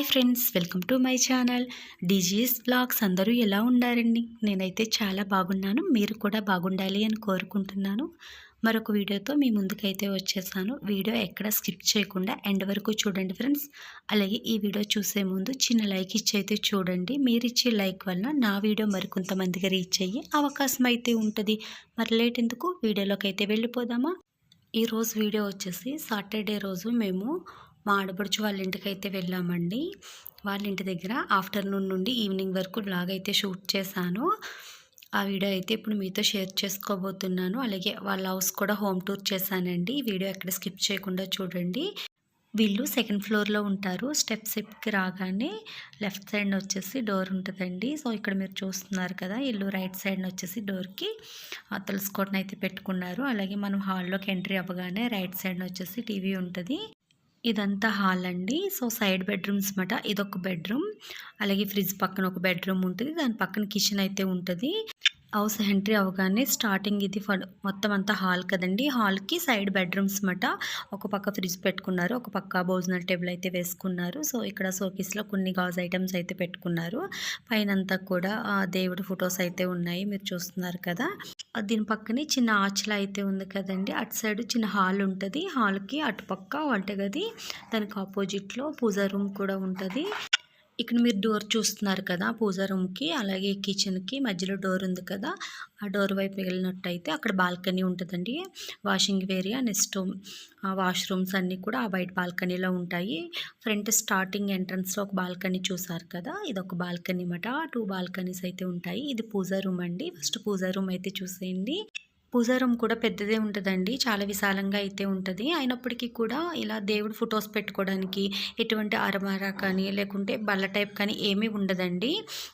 Hi friends welcome to my channel. DGS blogs అందరూ ఎలా ఉండారండి? నేనైతే చాలా బాగున్నాను. మీరు కూడా బాగుండాలి అని కోరుకుంటున్నాను. మరొక వీడియోతో మీ ముందుకైతే వచ్చేసాను. వీడియో ఎక్కడ స్కిప్ చేయకుండా ఎండ్ వరకు చూడండి ఫ్రెండ్స్. అలాగే ఈ వీడియో చూసే ముందు చిన్న లైక్ ఇచ్చి అయితే చూడండి. మీరు ఇచ్చే లైక్ వలన నా వీడియో మరికొంతమందికి రీచ్ అయ్యే అవకాశం అయితే ఉంటుంది. మరి లేట్ ఎందుకు? వీడియోలోకి అయితే వెళ్ళిపోదామా? ఈరోజు వీడియో వచ్చేసి సాటర్డే రోజు మేము మా ఆడపడుచు వాళ్ళ ఇంటికి అయితే వెళ్ళామండి. వాళ్ళ ఇంటి దగ్గర ఆఫ్టర్నూన్ నుండి ఈవినింగ్ వరకు బ్లాగ్ అయితే షూట్ చేశాను. ఆ వీడియో అయితే ఇప్పుడు మీతో షేర్ చేసుకోబోతున్నాను. అలాగే వాళ్ళ హౌస్ కూడా హోమ్ టూర్ చేశానండి. వీడియో ఎక్కడ స్కిప్ చేయకుండా చూడండి. వీళ్ళు సెకండ్ ఫ్లోర్లో ఉంటారు. స్టెప్స్ ఎక్కి రాగానే లెఫ్ట్ సైడ్ వచ్చేసి డోర్ ఉంటుందండి. సో ఇక్కడ మీరు చూస్తున్నారు కదా వీళ్ళు రైట్ సైడ్ వచ్చేసి డోర్కి తెలుసుకోవటం అయితే పెట్టుకున్నారు. అలాగే మనం హాల్లోకి ఎంట్రీ అవ్వగానే రైట్ సైడ్ వచ్చేసి టీవీ ఉంటుంది. ఇదంతా హాల్ అండి. సో సైడ్ బెడ్రూమ్స్ మాట ఇదొక బెడ్రూమ్. అలాగే ఫ్రిడ్జ్ పక్కన ఒక బెడ్రూమ్ ఉంటుంది. దాని పక్కన కిచెన్ అయితే ఉంటుంది. హౌస్ ఎంట్రీ అవగానే స్టార్టింగ్ ఇది మొత్తం అంతా హాల్ కదండి. హాల్కి సైడ్ బెడ్రూమ్స్ మాట ఒక పక్క ఫ్రిడ్జ్ పెట్టుకున్నారు ఒక పక్క భోజనాల టేబుల్ అయితే వేసుకున్నారు. సో ఇక్కడ సోకీస్లో కొన్ని గాజ్ ఐటమ్స్ అయితే పెట్టుకున్నారు. పైన కూడా దేవుడి ఫొటోస్ అయితే ఉన్నాయి. మీరు చూస్తున్నారు కదా. దీని పక్కనే చిన్న ఆచల అయితే ఉంది కదండి. అటు సైడ్ చిన్న హాల్ ఉంటుంది. హాల్కి అటుపక్క వంటగది దానికి ఆపోజిట్లో పూజా రూమ్ కూడా ఉంటుంది. ఇక్కడ మీరు డోర్ చూస్తున్నారు కదా పూజా రూమ్కి అలాగే కిచెన్కి మధ్యలో డోర్ ఉంది కదా ఆ డోర్ వైపు వెళ్ళినట్టయితే అక్కడ బాల్కనీ ఉంటుందండి. వాషింగ్ ఏరియా నెక్స్ట్ వాష్రూమ్స్ అన్నీ కూడా ఆ బయట బాల్కనీలో ఉంటాయి. ఫ్రంట్ స్టార్టింగ్ ఎంట్రన్స్లో ఒక బాల్కనీ చూసారు కదా ఇది ఒక బాల్కనీ మాట టూ బాల్కనీస్ అయితే ఉంటాయి. ఇది పూజా రూమ్ అండి. ఫస్ట్ పూజా రూమ్ అయితే చూసేయండి. పూజారం కూడా పెద్దదే ఉంటుందండి. చాలా విశాలంగా అయితే ఉంటుంది. అయినప్పటికీ కూడా ఇలా దేవుడు ఫొటోస్ పెట్టుకోవడానికి ఎటువంటి అరమార కానీ లేకుంటే బల్ల టైప్ కానీ ఏమీ ఉండదండి.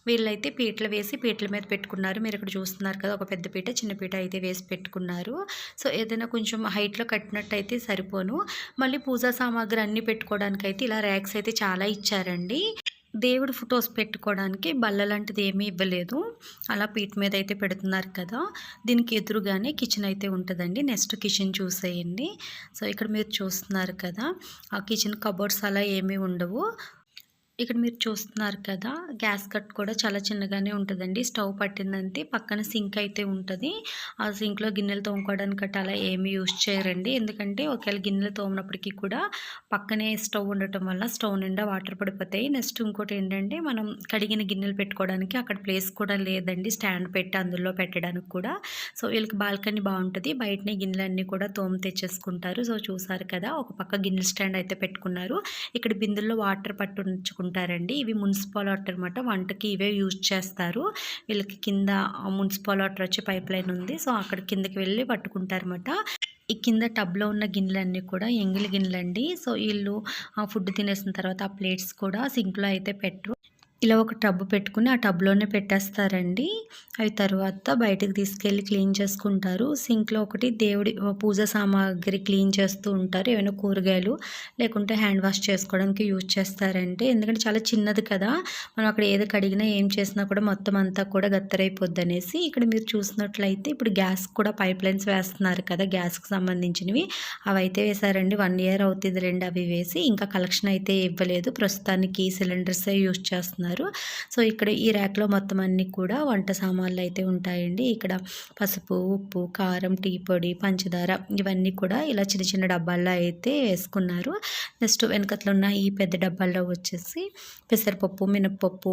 వీళ్ళైతే పీటలు వేసి పీటల మీద పెట్టుకున్నారు. మీరు ఇక్కడ చూస్తున్నారు కదా ఒక పెద్ద పీట చిన్న పీట అయితే వేసి పెట్టుకున్నారు. సో ఏదైనా కొంచెం హైట్లో కట్టినట్టు అయితే సరిపోను. మళ్ళీ పూజా సామాగ్రి అన్నీ పెట్టుకోవడానికి అయితే ఇలా ర్యాక్స్ అయితే చాలా ఇచ్చారండి. దేవుడు ఫొటోస్ పెట్టుకోవడానికి బల్ల లాంటిది ఏమీ ఇవ్వలేదు. అలా పీట్ మీద అయితే పెడుతున్నారు కదా. దీనికి ఎదురుగానే కిచెన్ అయితే ఉంటుందండి. నెక్స్ట్ కిచెన్ చూసేయండి. సో ఇక్కడ మీరు చూస్తున్నారు కదా. ఆ కిచెన్ కబోర్డ్స్ అలా ఏమీ ఉండవు. ఇక్కడ మీరు చూస్తున్నారు కదా గ్యాస్ కట్ కూడా చాలా చిన్నగానే ఉంటుందండి. స్టవ్ పట్టిందంతే పక్కన సింక్ అయితే ఉంటుంది. ఆ సింక్లో గిన్నెలు తోముకోవడానికి గట్రా అలా ఏమి యూజ్ చేయరండి. ఎందుకంటే ఒకవేళ గిన్నెలు తోమినప్పటికీ కూడా పక్కనే స్టవ్ ఉండటం వల్ల స్టవ్ నిండా వాటర్ పడిపోతాయి. నెక్స్ట్ ఇంకోటి ఏంటంటే మనం కడిగిన గిన్నెలు పెట్టుకోవడానికి అక్కడ ప్లేస్ కూడా లేదండి. స్టాండ్ పెట్టి అందులో పెట్టడానికి కూడా. సో వీళ్ళకి బాల్కనీ బాగుంటుంది. బయటనే గిన్నెలన్నీ కూడా తోము తెచ్చేసుకుంటారు. సో చూసారు కదా ఒక పక్క గిన్నెల స్టాండ్ అయితే పెట్టుకున్నారు. ఇక్కడ బిందుల్లో వాటర్ పట్టు ఉంచుకుంటారు ఇవి మున్సిపల్ వాటర్ అనమాట వంటకి ఇవే యూజ్ చేస్తారు. వీళ్ళకి కింద మున్సిపల్ వాటర్ వచ్చే పైప్ లైన్ ఉంది. సో అక్కడ కిందకి వెళ్ళి పట్టుకుంటారన్నమాట. ఈ కింద టబ్లో ఉన్న గిన్నెలన్నీ కూడా ఎంగిలి గిన్నెలండి. సో వీళ్ళు ఫుడ్ తినేసిన తర్వాత ఆ ప్లేట్స్ కూడా సింక్లో అయితే పెట్టరు. ఇలా ఒక టబ్ పెట్టుకుని ఆ టబ్లోనే పెట్టేస్తారండి. అవి తర్వాత బయటకు తీసుకెళ్ళి క్లీన్ చేసుకుంటారు. సింక్లో ఒకటి దేవుడి పూజ సామాగ్రి క్లీన్ చేస్తూ ఉంటారు. ఏమైనా కూరగాయలు లేకుంటే హ్యాండ్ వాష్ చేసుకోవడానికి యూజ్ చేస్తారంటే. ఎందుకంటే చాలా చిన్నది కదా. మనం అక్కడ ఏది కడిగినా ఏం చేసినా కూడా మొత్తం అంతా కూడా గత్తరైపోద్ది అనేసి ఇక్కడ మీరు చూసినట్లయితే ఇప్పుడు గ్యాస్ కూడా పైప్ లైన్స్ వేస్తున్నారు కదా గ్యాస్కి సంబంధించినవి. అవి అయితే వేశారండి. వన్ ఇయర్ అవుతుంది రెండు అవి వేసి. ఇంకా కలెక్షన్ అయితే ఇవ్వలేదు. ప్రస్తుతానికి సిలిండర్సే యూజ్ చేస్తున్నారు. చూస్తున్నారు. సో ఇక్కడ ఈ ర్యాక్లో మొత్తం అన్నీ కూడా వంట సామాన్లు అయితే ఉంటాయండి. ఇక్కడ పసుపు ఉప్పు కారం టీ పొడి పంచదార ఇవన్నీ కూడా ఇలా చిన్న చిన్న డబ్బాల్లో అయితే వేసుకున్నారు. నెక్స్ట్ వెనకట్లో ఉన్న ఈ పెద్ద డబ్బాల్లో వచ్చేసి పెసరపప్పు మినప్పప్పు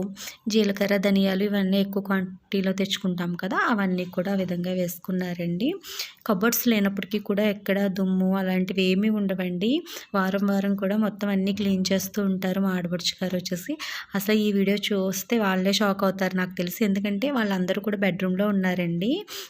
జీలకర్ర ధనియాలు ఇవన్నీ ఎక్కువ క్వాంటిటీలో తెచ్చుకుంటాం కదా అవన్నీ కూడా విధంగా వేసుకున్నారండి. కబర్డ్స్ లేనప్పటికీ కూడా ఎక్కడ దుమ్ము అలాంటివి ఏమీ ఉండవండి. వారం వారం కూడా మొత్తం అన్నీ క్లీన్ చేస్తూ ఉంటారు మా ఆడబడుచు గారు వచ్చేసి. అసలు ఈ వీడియో చూస్తే వాళ్ళే షాక్ అవుతారు నాకు తెలిసి. ఎందుకంటే వాళ్ళందరూ కూడా బెడ్రూమ్లో ఉన్నారండి.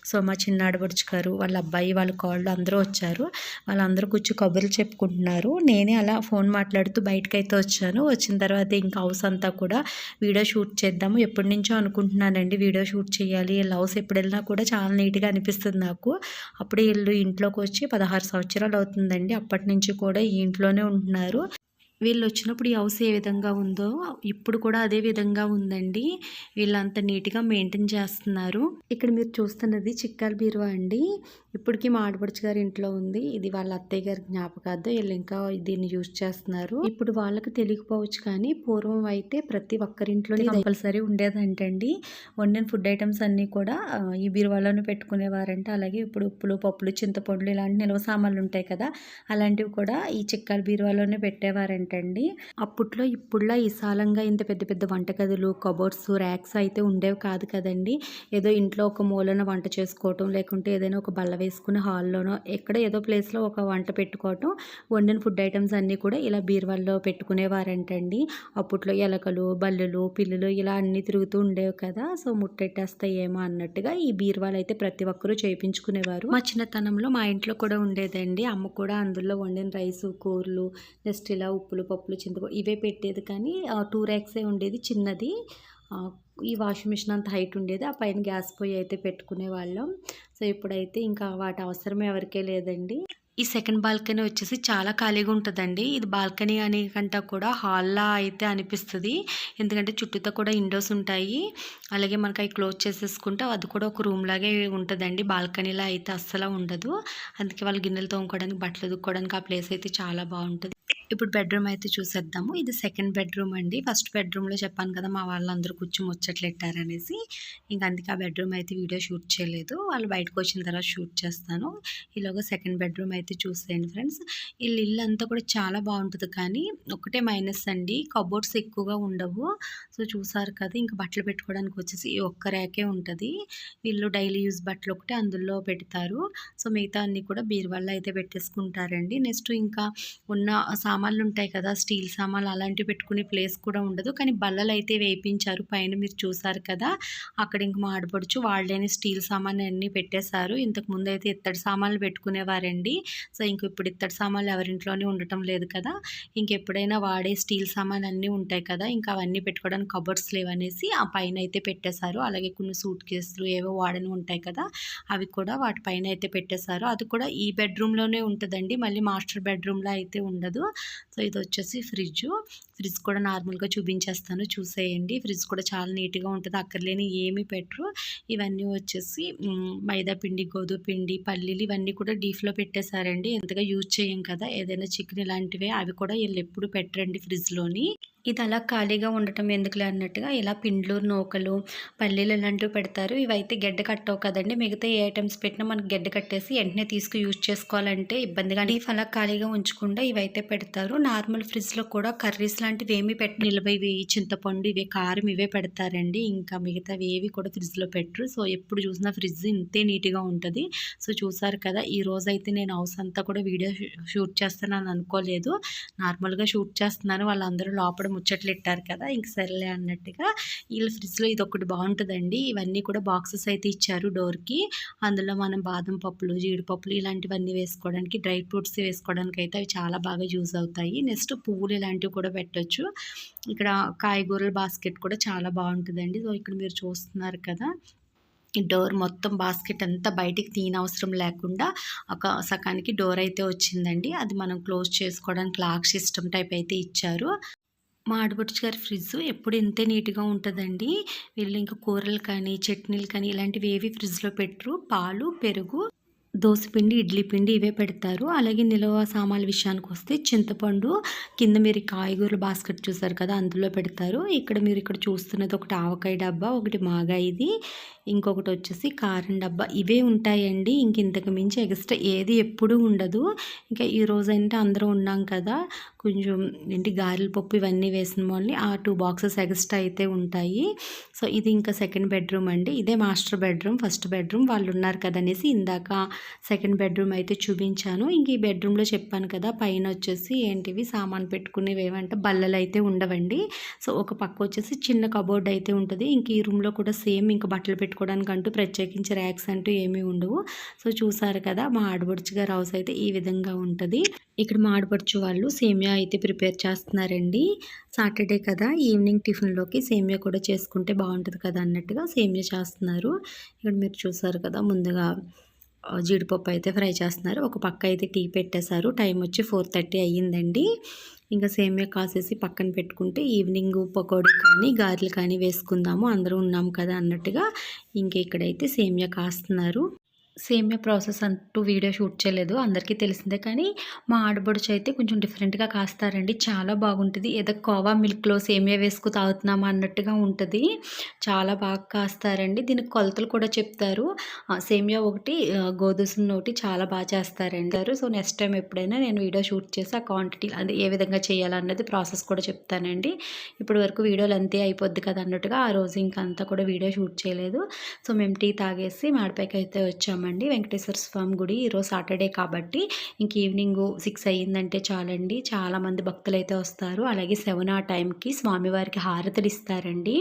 సో మా చిన్న ఆడపడుచు గారు వాళ్ళ అబ్బాయి వాళ్ళ కాళ్ళు అందరూ వచ్చారు. వాళ్ళందరూ కూర్చో కబుర్లు చెప్పుకుంటున్నారు. నేనే అలా ఫోన్ మాట్లాడుతూ బయటకైతే అయితే వచ్చాను. వచ్చిన తర్వాత ఇంకా హౌస్ అంతా కూడా వీడియో షూట్ చేద్దాము. ఎప్పటి నుంచో అనుకుంటున్నానండి వీడియో షూట్ చేయాలి. వీళ్ళ హౌస్ ఎప్పుడు వెళ్ళినా కూడా చాలా నీట్గా అనిపిస్తుంది నాకు. అప్పుడే వీళ్ళు ఇంట్లోకి వచ్చి పదహారు సంవత్సరాలు అవుతుందండి. అప్పటి నుంచి కూడా ఈ ఇంట్లోనే ఉంటున్నారు. వీళ్ళు వచ్చినప్పుడు ఈ హౌస్ ఏ విధంగా ఉందో ఇప్పుడు కూడా అదే విధంగా ఉందండి. వీళ్ళంత నీట్గా మెయింటైన్ చేస్తున్నారు. ఇక్కడ మీరు చూస్తున్నది చిక్కాల బీరువా అండి. ఇప్పటికీ మా ఆడపడుచు గారి ఇంట్లో ఉంది. ఇది వాళ్ళ అత్తయ్య గారి జ్ఞాపకార్థం వీళ్ళు ఇంకా దీన్ని యూజ్ చేస్తున్నారు. ఇప్పుడు వాళ్ళకి తెలియకపోవచ్చు కానీ పూర్వం అయితే ప్రతి ఒక్కరింట్లో కంపల్సరీ ఉండేదంటండి. వండిన ఫుడ్ ఐటమ్స్ అన్నీ కూడా ఈ బీరువాలోనే పెట్టుకునేవారంట. అలాగే ఇప్పుడు ఉప్పులు పప్పులు చింతపండులు ఇలాంటి నిల్వ సామాన్లు ఉంటాయి కదా అలాంటివి కూడా ఈ చిక్కాల బీరువాలోనే అండి. అప్పట్లో ఇప్పుడులా విశాలంగా ఇంత పెద్ద పెద్ద వంటగదులు కబోర్డ్స్ ర్యాక్స్ అయితే ఉండేవి కాదు కదండి. ఏదో ఇంట్లో ఒక మూలన వంట చేసుకోవటం లేకుంటే ఏదైనా ఒక బల్ల వేసుకుని హాల్లోనో ఎక్కడ ఏదో ప్లేస్లో ఒక వంట పెట్టుకోవటం వండిన ఫుడ్ ఐటమ్స్ అన్నీ కూడా ఇలా బీరువాల్లో పెట్టుకునేవారంటండి. అప్పట్లో ఎలకలు బల్లులు పిల్లులు ఇలా అన్నీ తిరుగుతూ ఉండేవి కదా. సో ముట్టెట్టేస్తాయేమో అన్నట్టుగా ఈ బీరువాలు అయితే ప్రతి ఒక్కరూ చేయించుకునేవారు మా చిన్నతనంలో మా ఇంట్లో కూడా ఉండేదండి. అమ్మ కూడా అందులో వండిన రైసు కూరలు నెక్స్ట్ ఇలా ఉప్పులు పప్పులు చింతపప్పు ఇవే పెట్టేది కానీ టూ ర్యాక్సే ఉండేది చిన్నది. ఈ వాషింగ్ మిషన్ అంత హైట్ ఉండేది. ఆ పైన గ్యాస్ పొయ్యి అయితే పెట్టుకునే వాళ్ళం. సో ఇప్పుడైతే ఇంకా వాటి అవసరం ఎవరికే లేదండి. ఈ సెకండ్ బాల్కనీ వచ్చేసి చాలా ఖాళీగా ఉంటుందండి. ఇది బాల్కనీ అనే కంటే కూడా హాల్లా అయితే అనిపిస్తుంది. ఎందుకంటే చుట్టూతో కూడా విండోస్ ఉంటాయి. అలాగే మనకి అవి క్లోజ్ చేసేసుకుంటే అది కూడా ఒక రూమ్ లాగే ఉంటుందండి. బాల్కనీలో అయితే అస్సలు ఉండదు. అందుకే వాళ్ళు గిన్నెలు తోముకోవడానికి బట్టలు దుక్కోవడానికి ఆ ప్లేస్ అయితే చాలా బాగుంటుంది. ఇప్పుడు బెడ్రూమ్ అయితే చూసేద్దాము. ఇది సెకండ్ బెడ్రూమ్ అండి. ఫస్ట్ బెడ్రూమ్లో చెప్పాను కదా మా వాళ్ళందరూ కూర్చొని ముచ్చట్లెట్టారనేసి. ఇంకా అందుకే ఆ బెడ్రూమ్ అయితే వీడియో షూట్ చేయలేదు. వాళ్ళు బయటకు వచ్చిన తర్వాత షూట్ చేస్తాను. ఇలాగ సెకండ్ బెడ్రూమ్ అయితే చూసేయండి ఫ్రెండ్స్. వీళ్ళ ఇల్లు అంతా కూడా చాలా బాగుంటుంది కానీ ఒకటే మైనస్ అండి. కబోర్డ్స్ ఎక్కువగా ఉండవు. సో చూసారు కదా ఇంకా బట్టలు పెట్టుకోవడానికి వచ్చేసి ఒక్క ర్యాకే ఉంటుంది. వీళ్ళు డైలీ యూజ్ బట్టలు ఒకటి అందులో పెడతారు. సో మిగతా అన్ని కూడా బీరువాళ్ళు అయితే పెట్టేసుకుంటారండి. నెక్స్ట్ ఇంకా ఉన్న సామాన్లు ఉంటాయి కదా స్టీల్ సామాన్లు అలాంటివి పెట్టుకునే ప్లేస్ కూడా ఉండదు. కానీ బల్లలు అయితే వేయించారు. పైన మీరు చూసారు కదా అక్కడ ఇంక మా ఆడపడుచు వాళ్ళని స్టీల్ సామాన్లు అన్నీ పెట్టేశారు. ఇంతకు ముందు అయితే ఇత్తడి సామాన్లు పెట్టుకునేవారండి. సో ఇంక ఇప్పుడు ఇత్తడి సామాన్లు ఎవరింట్లోనే ఉండటం లేదు కదా. ఇంకెప్పుడైనా వాడే స్టీల్ సామాన్లు అన్నీ ఉంటాయి కదా ఇంకా అవన్నీ పెట్టుకోవడానికి కబర్డ్స్ లేవనేసి ఆ పైన అయితే పెట్టేశారు. అలాగే కొన్ని సూట్ కేసులు ఏవో వాడని ఉంటాయి కదా అవి కూడా వాటి పైన అయితే పెట్టేశారు. అది కూడా ఈ బెడ్రూమ్లోనే ఉంటుందండి. మళ్ళీ మాస్టర్ బెడ్రూమ్లో అయితే ఉండదు. సో ఇది వచ్చేసి ఫ్రిడ్జ్. ఫ్రిడ్జ్ కూడా నార్మల్గా చూపించేస్తాను. చూసేయండి. ఫ్రిడ్జ్ కూడా చాలా నీట్గా ఉంటుంది. అక్కర్లేని ఏమీ పెట్టరు. ఇవన్నీ వచ్చేసి మైదా పిండి గోధుమ పిండి పల్లీలు ఇవన్నీ కూడా డీఫ్లో పెట్టేశారండి. ఎంతగా యూజ్ చేయం కదా. ఏదైనా చికెన్ ఇలాంటివే అవి కూడా వీళ్ళు ఎప్పుడు పెట్టరండి ఫ్రిడ్జ్లోని. ఇది అలా ఖాళీగా ఉండటం ఎందుకులే అన్నట్టుగా ఇలా పిండ్లు నూకలు పల్లీలు ఇలాంటివి పెడతారు. ఇవైతే గెడ్డ కట్టవు కదండి. మిగతా ఏ ఐటమ్స్ పెట్టినా మనకు గడ్డ కట్టేసి వెంటనే తీసుకు యూజ్ చేసుకోవాలంటే ఇబ్బందిగా ఇవి అలా ఖాళీగా ఉంచకుండా ఇవైతే పెడతారు. నార్మల్ ఫ్రిడ్జ్లో కూడా కర్రీస్ లాంటివి ఏమి పెట్టి నిల్వ ఇవి చింతపండు ఇవే కారం ఇవే పెడతారండి. ఇంకా మిగతావి ఏవి కూడా ఫ్రిడ్జ్లో పెట్టరు. సో ఎప్పుడు చూసినా ఫ్రిడ్జ్ ఇంతే నీట్గా ఉంటుంది. సో చూసారు కదా ఈ రోజు అయితే నేను హౌస్ అంతా కూడా వీడియో షూట్ చేస్తానని అనుకోలేదు. నార్మల్గా షూట్ చేస్తున్నాను వాళ్ళందరూ లోపల ముచ్చట్లు ఇట్టారు కదా ఇంక సరేలే అన్నట్టుగా వీళ్ళ ఫ్రిడ్జ్లో ఇది ఒకటి బాగుంటుందండి. ఇవన్నీ కూడా బాక్సెస్ అయితే ఇచ్చారు డోర్కి. అందులో మనం బాదం పప్పులు జీడిపప్పులు ఇలాంటివన్నీ వేసుకోవడానికి డ్రై ఫ్రూట్స్ వేసుకోవడానికి అయితే అవి చాలా బాగా యూజ్ అవుతాయి. నెక్స్ట్ పువ్వులు ఇలాంటివి కూడా పెట్టచ్చు. ఇక్కడ కాయగూరల బాస్కెట్ కూడా చాలా బాగుంటుందండి. సో ఇక్కడ మీరు చూస్తున్నారు కదా ఈ డోర్ మొత్తం బాస్కెట్ అంతా బయటికి తీయన అవసరం లేకుండా ఒక సకానికి డోర్ అయితే వచ్చిందండి. అది మనం క్లోజ్ చేసుకోవడానికి లాక్ సిస్టమ్ టైప్ అయితే ఇచ్చారు. మా ఆడపడుచు గారి ఫ్రిడ్జ్ ఎప్పుడు ఇంతే నీట్గా ఉంటుందండి. వీళ్ళు ఇంకా కూరలు కానీ చట్నీలు కానీ ఇలాంటివి ఏవి ఫ్రిడ్జ్లో పెట్టరు. పాలు పెరుగు దోసపిండి ఇడ్లీ పిండి ఇవే పెడతారు. అలాగే నిల్వ సామాన్ల విషయానికి వస్తే చింతపండు కింద మీరు కాయగూరల బాస్కెట్ చూసారు కదా అందులో పెడతారు. ఇక్కడ మీరు ఇక్కడ చూస్తున్నది ఒకటి ఆవకాయ డబ్బా ఒకటి మాగాయిది ఇంకొకటి వచ్చేసి కారం డబ్బా. ఇవే ఉంటాయండి. ఇంక ఇంతకు మించి ఎక్స్ట్రా ఏది ఎప్పుడూ ఉండదు. ఇంకా ఈ రోజంటే అందరూ ఉన్నాం కదా కొంచెం ఏంటి గారెల పప్పు ఇవన్నీ వేసిన వాళ్ళని ఆ టూ బాక్సెస్ ఎక్స్ట్రా అయితే ఉంటాయి. సో ఇది ఇంకా సెకండ్ బెడ్రూమ్ అండి. ఇదే మాస్టర్ బెడ్రూమ్ ఫస్ట్ బెడ్రూమ్ వాళ్ళు ఉన్నారు కదనేసి ఇందాక సెకండ్ బెడ్రూమ్ అయితే చూపించాను. ఇంక ఈ బెడ్రూమ్లో చెప్పాను కదా పైన వచ్చేసి ఏంటివి సామాన్ పెట్టుకునేవి ఏమంటే బల్లలు అయితే ఉండవండి. సో ఒక పక్క వచ్చేసి చిన్న కబోర్డ్ అయితే ఉంటుంది. ఇంక ఈ రూమ్లో కూడా సేమ్ ఇంకా బట్టలు పెట్టుకోవడానికి అంటూ ప్రత్యేకించి ర్యాక్స్ అంటూ ఏమీ ఉండవు. సో చూసారు కదా మా ఆడబడుచు గారు హౌస్ అయితే ఈ విధంగా ఉంటుంది. ఇక్కడ మా ఆడబడుచు వాళ్ళు సేమియా అయితే ప్రిపేర్ చేస్తున్నారండి. సాటర్డే కదా ఈవినింగ్ టిఫిన్లోకి సేమియా కూడా చేసుకుంటే బాగుంటుంది కదా అన్నట్టుగా సేమియా చేస్తున్నారు. ఇక్కడ మీరు చూసారు కదా ముందుగా జీడిపప్పు అయితే ఫ్రై చేస్తున్నారు. ఒక పక్క అయితే టీ పెట్టేశారు. టైం వచ్చి ఫోర్ థర్టీ అయ్యిందండి. ఇంకా సేమియా కాసేసి పక్కన పెట్టుకుంటే ఈవినింగ్ పకోడీ కానీ గారెలు కానీ వేసుకుందాము అందరూ ఉన్నాం కదా అన్నట్టుగా ఇంక ఇక్కడైతే సేమియా కాస్తున్నారు. సేమియా ప్రాసెస్ అంటూ వీడియో షూట్ చేయలేదు అందరికీ తెలిసిందే. కానీ మా ఆడబడుచు అయితే కొంచెం డిఫరెంట్గా కాస్తారండి. చాలా బాగుంటుంది. ఏదో కోవా మిల్క్లో సేమియా వేసుకు తాగుతున్నామా అన్నట్టుగా ఉంటుంది. చాలా బాగా కాస్తారండి. దీనికి కొలతలు కూడా చెప్తారు. సేమ్యా సేమియా ఒకటి గోధుసం గోధుమ ఒకటి చాలా బాగా చేస్తారండి. సో నెక్స్ట్ టైం ఎప్పుడైనా నేను వీడియో షూట్ చేసి ఆ క్వాంటిటీ అది ఏ విధంగా చేయాలన్నది ప్రాసెస్ కూడా చెప్తానండి. ఇప్పటి వరకు వీడియోలు అంతే అయిపోద్ది కదా అన్నట్టుగా ఆ రోజు ఇంకంతా కూడా వీడియో షూట్ చేయలేదు. సో మేము టీ తాగేసి మాడిపైకి అయితే వచ్చాము వచ్చామండి వెంకటేశ్వర స్వామి గుడి ఈరోజు సాటర్డే కాబట్టి ఇంక ఈవినింగ్ సిక్స్ అయ్యిందంటే చాలండి. చాలామంది భక్తులు అయితే వస్తారు. అలాగే సెవెన్ ఆ టైంకి స్వామివారికి హారతులు ఇస్తారండి.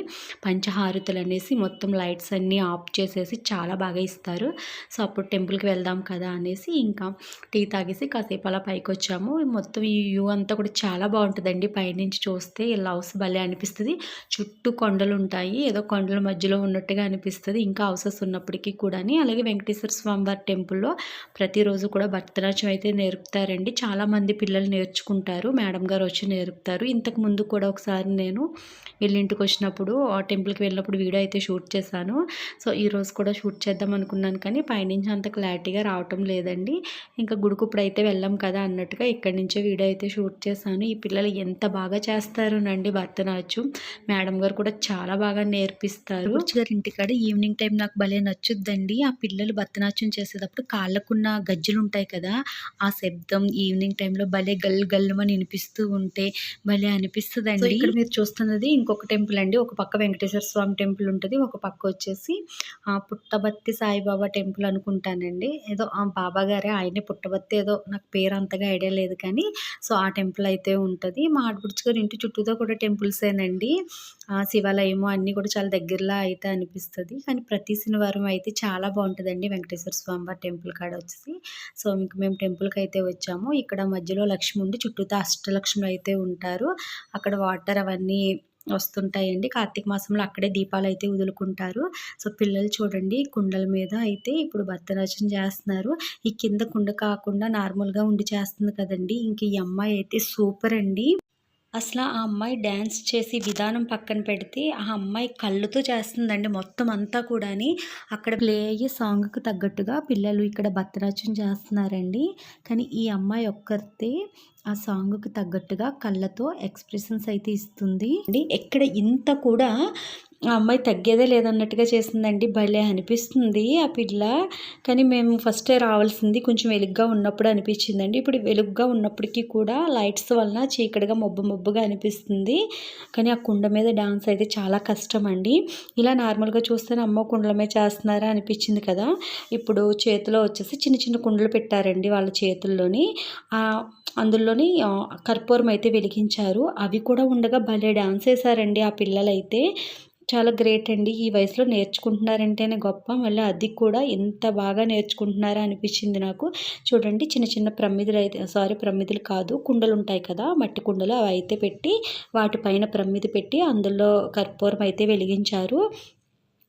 పంచహారతులు అనేసి మొత్తం లైట్స్ అన్నీ ఆఫ్ చేసేసి చాలా బాగా ఇస్తారు. సో అప్పుడు టెంపుల్కి వెళ్దాం కదా అనేసి ఇంకా టీ తాగేసి కాసేపు అలా పైకి వచ్చాము. మొత్తం ఈ వ్యూ అంతా కూడా చాలా బాగుంటుందండి. పైనుంచి చూస్తే లవ్స్ హౌస్ భలే అనిపిస్తుంది. చుట్టూ కొండలు ఉంటాయి ఏదో కొండల మధ్యలో ఉన్నట్టుగా అనిపిస్తుంది. ఇంకా హౌసెస్ ఉన్నప్పటికీ కూడా అలాగే వెంకటేశ్వర స్వామివారి టెంపుల్లో ప్రతిరోజు కూడా భరతనాట్యం అయితే నేర్పుతారండి. చాలామంది పిల్లలు నేర్చుకుంటారు. మేడం గారు వచ్చి నేర్పుతారు. ఇంతకు ముందు కూడా ఒకసారి నేను వెళ్ళింటికి వచ్చినప్పుడు ఆ టెంపుల్కి వెళ్ళినప్పుడు వీడియో అయితే షూట్ చేశాను. సో ఈరోజు కూడా షూట్ చేద్దాం అనుకున్నాను కానీ పైనుంచి అంత క్లారిటీగా రావటం లేదండి. ఇంకా గుడికి ఇప్పుడైతే వెళ్ళాం కదా అన్నట్టుగా ఇక్కడి నుంచే వీడియో అయితే షూట్ చేశాను. ఈ పిల్లలు ఎంత బాగా చేస్తారోనండి భరతనాట్యం. మేడం గారు కూడా చాలా బాగా నేర్పిస్తారు. ఇంటికాడ ఈవినింగ్ టైం నాకు భలే నచ్చుద్దండి. ఆ పిల్లలు భరతనాట్యం చేసేటప్పుడు కాళ్ళకున్న గజ్జలు ఉంటాయి కదా ఆ శబ్దం ఈవినింగ్ టైంలో భలే గల్ గల్లమని వినిపిస్తూ ఉంటే భలే అనిపిస్తుందండి. ఇక్కడ మీరు చూస్తున్నది ఇంకొక టెంపుల్ అండి. ఒక పక్క వెంకటేశ్వర స్వామి టెంపుల్ ఉంటుంది ఒక పక్క వచ్చేసి పుట్టబత్తి సాయిబాబా టెంపుల్ అనుకుంటానండి. ఏదో ఆ బాబా గారే ఆయనే పుట్టబత్తి ఏదో నాకు పేరు అంతగా ఐడియా లేదు కానీ సో ఆ టెంపుల్ అయితే ఉంటుంది. మా ఆడబుడ్చి గారి ఇంటి చుట్టూతో కూడా టెంపుల్సేనండి. శివాలయము అన్నీ కూడా చాలా దగ్గరలో అయితే అనిపిస్తుంది. కానీ ప్రతి శనివారం అయితే చాలా బాగుంటుందండి వెంకటేశ్వర స్వామి వారి టెంపుల్ కాడ వచ్చేసి. సో ఇంక మేము టెంపుల్కి అయితే వచ్చాము. ఇక్కడ మధ్యలో లక్ష్మి ఉండి చుట్టూతో అష్టలక్ష్ములు అయితే ఉంటారు. అక్కడ వాటర్ అవన్నీ వస్తుంటాయండి. కార్తీక మాసంలో అక్కడే దీపాలు అయితే వదులుకుంటారు. సో పిల్లలు చూడండి కుండల మీద అయితే ఇప్పుడు భరతనాట్యం చేస్తున్నారు. ఈ కింద కుండ కాకుండా నార్మల్గా ఉండి చేస్తుంది కదండి. ఇంక ఈ అమ్మాయి అయితే సూపర్ అండి. అసలు ఆ అమ్మాయి డ్యాన్స్ చేసి విధానం పక్కన పెడితే ఆ అమ్మాయి కళ్ళుతో చేస్తుందండి మొత్తం అంతా కూడాని. అక్కడ ప్లే అయ్యే సాంగ్కి తగ్గట్టుగా పిల్లలు ఇక్కడ భరతనాట్యం చేస్తున్నారండి. కానీ ఈ అమ్మాయి ఒక్కరితే ఆ సాంగ్కి తగ్గట్టుగా కళ్ళతో ఎక్స్ప్రెషన్స్ అయితే ఇస్తుంది. అండి ఎక్కడ ఇంత కూడా ఆ అమ్మాయి తగ్గేదే లేదన్నట్టుగా చేసిందండి. భలే అనిపిస్తుంది ఆ పిల్ల. కానీ మేము ఫస్టే రావాల్సింది కొంచెం వెలుగ్గా ఉన్నప్పుడు అనిపించిందండి. ఇప్పుడు వెలుగ్గా ఉన్నప్పటికీ కూడా లైట్స్ వలన చీకటిగా మబ్బు మబ్బుగా అనిపిస్తుంది. కానీ ఆ కుండ మీద డాన్స్ అయితే చాలా కష్టం అండి ఇలా నార్మల్గా చూస్తే అమ్మ కుండల మీద చేస్తున్నారా అనిపించింది కదా. ఇప్పుడు చేతిలో వచ్చేసి చిన్న చిన్న కుండలు పెట్టారండి వాళ్ళ చేతుల్లోని. అందులోని కర్పూరం అయితే వెలిగించారు. అవి కూడా ఉండగా భలే డాన్స్ వేశారండి ఆ పిల్లలైతే. చాలా గ్రేట్ అండి. ఈ వయసులో నేర్చుకుంటున్నారంటేనే గొప్ప. మళ్ళీ అది కూడా ఎంత బాగా నేర్చుకుంటున్నారా అనిపించింది నాకు. చూడండి చిన్న చిన్న ప్రమిదలు అయితే సారీ ప్రమిదలు కాదు కుండలు ఉంటాయి కదా మట్టి కుండలు అవి అయితే పెట్టి వాటిపైన ప్రమిది పెట్టి అందులో కర్పూరం అయితే వెలిగించారు.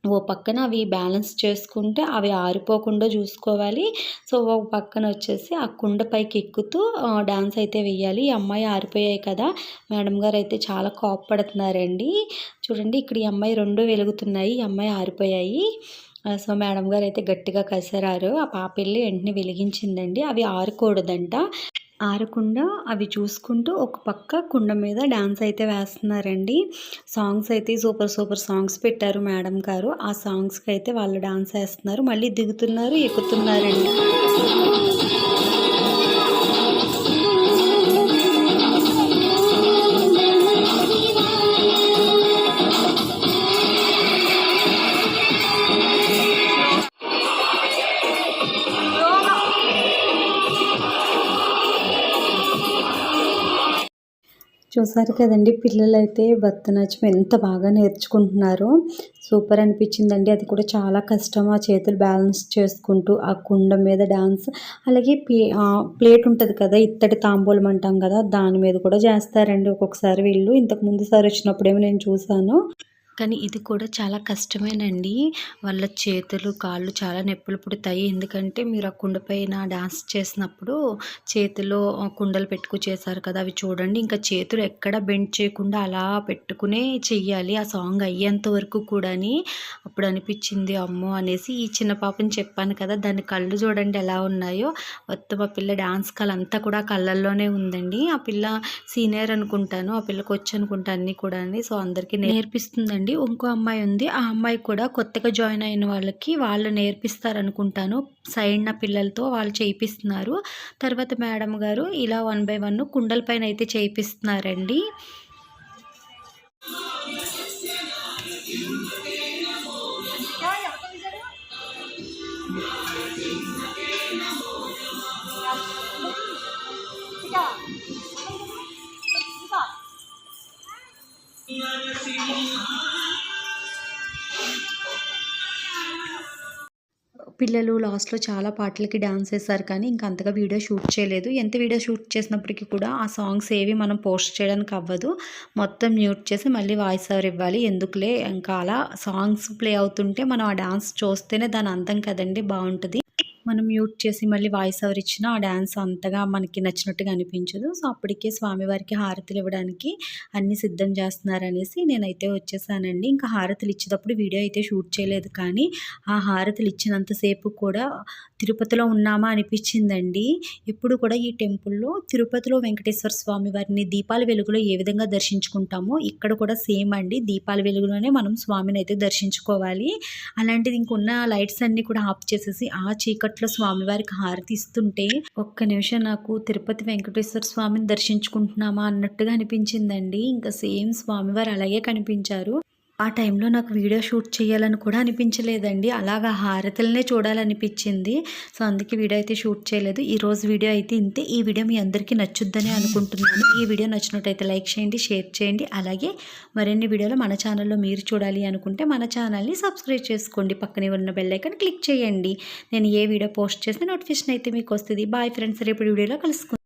ఓ పక్కన అవి బ్యాలెన్స్ చేసుకుంటే అవి ఆరిపోకుండా చూసుకోవాలి. సో ఒక పక్కన వచ్చేసి ఆ కుండ పైకి ఎక్కుతూ డాన్స్ అయితే వేయాలి ఈ అమ్మాయి ఆరిపోయాయి కదా. మేడం గారు అయితే చాలా కోప్పడుతున్నారండి. చూడండి ఇక్కడ ఈ అమ్మాయి రెండు వెలుగుతున్నాయి. ఈ అమ్మాయి ఆరిపోయాయి. సో మేడం గారు అయితే గట్టిగా కసరారు. ఆ పాప వెళ్ళి వెంటనే వెలిగించిందండి. అవి ఆరకూడదంట. ఆరకుండా అవి చూసుకుంటూ ఒక పక్క కుండ మీద డాన్స్ అయితే వేస్తున్నారండి. సాంగ్స్ అయితే సూపర్ సూపర్ సాంగ్స్ పెట్టారు మేడం గారు. ఆ సాంగ్స్కి అయితే వాళ్ళు డాన్స్ వేస్తున్నారు. మళ్ళీ దిగుతున్నారు ఎక్కుతున్నారండి. చూసారు కదండి పిల్లలైతే భరతనాట్యం ఎంత బాగా నేర్చుకుంటున్నారో. సూపర్ అనిపించిందండి. అది కూడా చాలా కష్టం. ఆ చేతులు బ్యాలెన్స్ చేసుకుంటూ ఆ కుండ మీద డాన్స్ అలాగే ప్లే ఆ, ప్లేట్ ఉంటుంది కదా ఇత్తడి తాంబూలం అంటాం కదా దాని మీద కూడా చేస్తారండి ఒక్కొక్కసారి వీళ్ళు. ఇంతకు ముందు సారి వచ్చినప్పుడేమో నేను చూశాను కానీ ఇది కూడా చాలా కష్టమేనండి. వాళ్ళ చేతులు కాళ్ళు చాలా నొప్పులు పుడతాయి. ఎందుకంటే మీరు ఆ కుండ పైన డాన్స్ చేసినప్పుడు చేతిలో కుండలు పెట్టుకు చేశారు కదా అవి చూడండి. ఇంకా చేతులు ఎక్కడ బెండ్ చేయకుండా అలా పెట్టుకునే చెయ్యాలి. ఆ సాంగ్ అయ్యేంత వరకు కూడాని అప్పుడు అనిపించింది అమ్మో అనేసి ఈ చిన్న పాపని చెప్పాను కదా దాని కళ్ళు చూడండి ఎలా ఉన్నాయో. మొత్తం ఆ పిల్ల డాన్స్ కళంతా కూడా కళ్ళల్లోనే ఉందండి. ఆ పిల్ల సీనియర్ అనుకుంటాను ఆ పిల్లకి వచ్చి అనుకుంటా అన్నీ కూడా సో అందరికీ నేర్పిస్తుందండి. ఇంకో అమ్మాయి ఉంది. ఆ అమ్మాయి కూడా కొత్తగా జాయిన్ అయిన వాళ్ళకి వాళ్ళు నేర్పిస్తారు అనుకుంటాను సైడ్ పిల్లలతో వాళ్ళు చేయిస్తున్నారు తర్వాత మేడం గారు ఇలా వన్ బై వన్ కుండల పైన అయితే చేయిస్తున్నారండి పిల్లలు లాస్ట్లో చాలా పాటలకి డాన్స్ వేశారు కానీ ఇంకా అంతగా వీడియో షూట్ చేయలేదు. ఎంత వీడియో షూట్ చేసినప్పటికీ కూడా ఆ సాంగ్స్ ఏవి మనం పోస్ట్ చేయడానికి అవ్వదు. మొత్తం మ్యూట్ చేసి మళ్ళీ వాయిస్ ఓవర్ ఇవ్వాలి. ఎందుకులే? ఇంకా అలా సాంగ్స్ ప్లే అవుతుంటే మనం ఆ డాన్స్ చూస్తేనే దాని అంతం కదండి. బాగుంటుంది. మనం మ్యూట్ చేసి మళ్ళీ వాయిస్ ఓవర్ ఇచ్చినా ఆ డ్యాన్స్ అంతగా మనకి నచ్చినట్టుగా అనిపించదు. సో అప్పటికే స్వామివారికి హారతులు ఇవ్వడానికి అన్నీ సిద్ధం చేస్తున్నారనేసి నేనైతే వచ్చేసానండి. ఇంకా హారతులు ఇచ్చేటప్పుడు వీడియో అయితే షూట్ చేయలేదు కానీ ఆ హారతులు ఇచ్చినంతసేపు కూడా తిరుపతిలో ఉన్నామా అనిపించిందండి. ఎప్పుడు కూడా ఈ టెంపుల్లో తిరుపతిలో వెంకటేశ్వర స్వామి వారిని దీపాల వెలుగులో ఏ విధంగా దర్శించుకుంటామో ఇక్కడ కూడా సేమ్ అండి. దీపాల వెలుగులోనే మనం స్వామిని అయితే దర్శించుకోవాలి. అలాంటిది ఇంకున్న లైట్స్ అన్నీ కూడా ఆఫ్ చేసేసి ఆ చీకట్లో స్వామివారికి హారతి ఇస్తుంటే ఒక్క నిమిషం నాకు తిరుపతి వెంకటేశ్వర స్వామిని దర్శించుకుంటున్నామా అన్నట్టుగా అనిపించిందండి. ఇంకా సేమ్ స్వామివారు అలాగే కనిపించారు. ఆ టైంలో నాకు వీడియో షూట్ చేయాలని కూడా అనిపించలేదండి. అలాగా హారతులనే చూడాలనిపించింది. సో అందుకే వీడియో అయితే షూట్ చేయలేదు. ఈరోజు వీడియో అయితే ఇంతే. ఈ వీడియో మీ అందరికీ నచ్చుద్దని అనుకుంటున్నాను. ఈ వీడియో నచ్చినట్టయితే లైక్ చేయండి షేర్ చేయండి. అలాగే మరిన్ని వీడియోలు మన ఛానల్లో మీరు చూడాలి అనుకుంటే మన ఛానల్ని సబ్స్క్రైబ్ చేసుకోండి. పక్కనే ఉన్న బెల్లైకన్ క్లిక్ చేయండి. నేను ఏ వీడియో పోస్ట్ చేస్తే నోటిఫికేషన్ అయితే మీకు వస్తుంది. బాయ్ ఫ్రెండ్స్ రేపు వీడియోలో కలుసుకుంటాను